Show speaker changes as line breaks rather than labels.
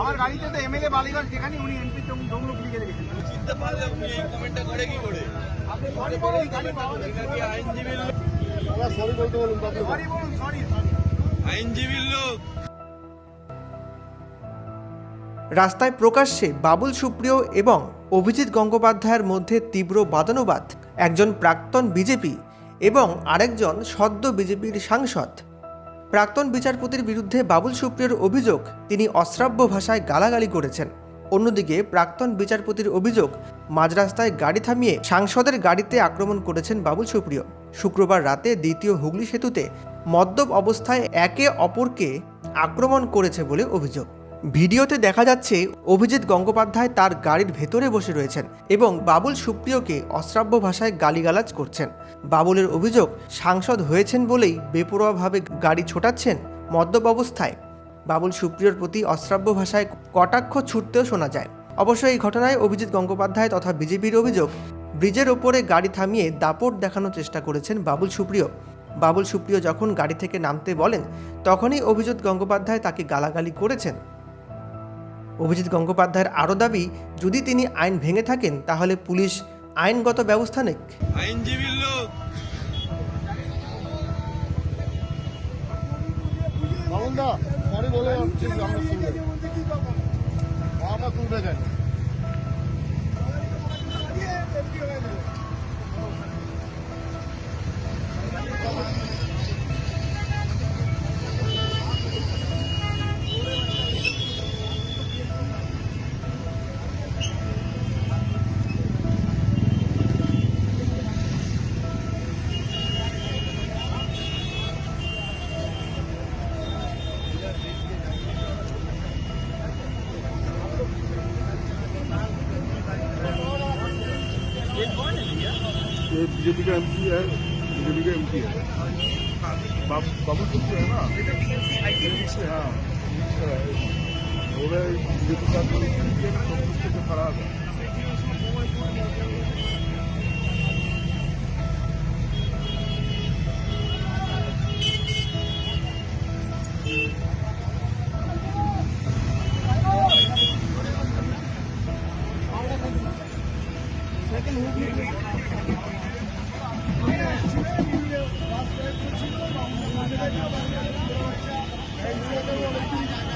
আমার গাড়িতে তো এমএলএ বালিগঞ্জ যেখানে উনি এমপি তমলুক লিখে রেখেছেন।
চিনতে পারলে উনি এই কমেন্টটা করে কি করে?
আপনি সরি বলুন গাড়ি পাওয়া সরি বলুন সরি সরি
আইনজীবীর লোক?
রাস্তায় প্রকাশ্যে বাবুল সুপ্রিয় এবং অভিজিৎ গঙ্গোপাধ্যায়ের মধ্যে তীব্র বাদানুবাদ একজন প্রাক্তন বিজেপি এবং আরেকজন সদ্য বিজেপির সাংসদ। প্রাক্তন বিচারপতির বিরুদ্ধে বাবুল সুপ্রিয়র অভিযোগ, তিনি অশ্রাব্য ভাষায় গালাগালি করেছেন। অন্যদিকে, প্রাক্তন বিচারপতির অভিযোগ, মাঝরাস্তায় গাড়ি থামিয়ে সাংসদের গাড়িতে আক্রমণ করেছেন বাবুল সুপ্রিয়। শুক্রবার রাতে দ্বিতীয় হুগলি সেতুতে মদ্যপ অবস্থায় একে অপরকে আক্রমণ করেছে বলে অভিযোগ। ভিডিওতে দেখা যাচ্ছে অভিজিৎ গঙ্গোপাধ্যায় তার গাড়ির ভেতরে বসে রয়েছেন এবং বাবুল সুপ্রিয়কে অশ্রাব্য ভাষায় গালিগালাজ করছেন। বাবুলের অভিযোগ, সাংসদ হয়েছেন বলেই বেপরোয়াভাবে গাড়ি ছোটাচ্ছেন মদ্যপ অবস্থায়। বাবুল সুপ্রিয়র প্রতি অশ্রাব্য ভাষায় কটাক্ষ ছুটতেও শোনা যায়। অবশ্য এই ঘটনায় অভিজিৎ গঙ্গোপাধ্যায় তথা বিজেপির অভিযোগ, ব্রিজের ওপরে গাড়ি থামিয়ে দাপট দেখানোর চেষ্টা করেছেন বাবুল সুপ্রিয়। বাবুল সুপ্রিয় যখন গাড়ি থেকে নামতে বলেন, তখনই অভিজিৎ গঙ্গোপাধ্যায় তাকে গালাগালি করেছেন। অভিজিৎ গঙ্গোপাধ্যায়ের আরও দাবি যদি তিনি আইন ভেঙে থাকেন তাহলে পুলিশ আইনগত ব্যবস্থা নেক।
আইনজীবীর লোক!
আমরা ये बीजेपी का एमपी है बीजेपी का एमपी है बाबू बाबू सुप्रियो है ना से हाँ हो गए बीजेपी का
Thank you.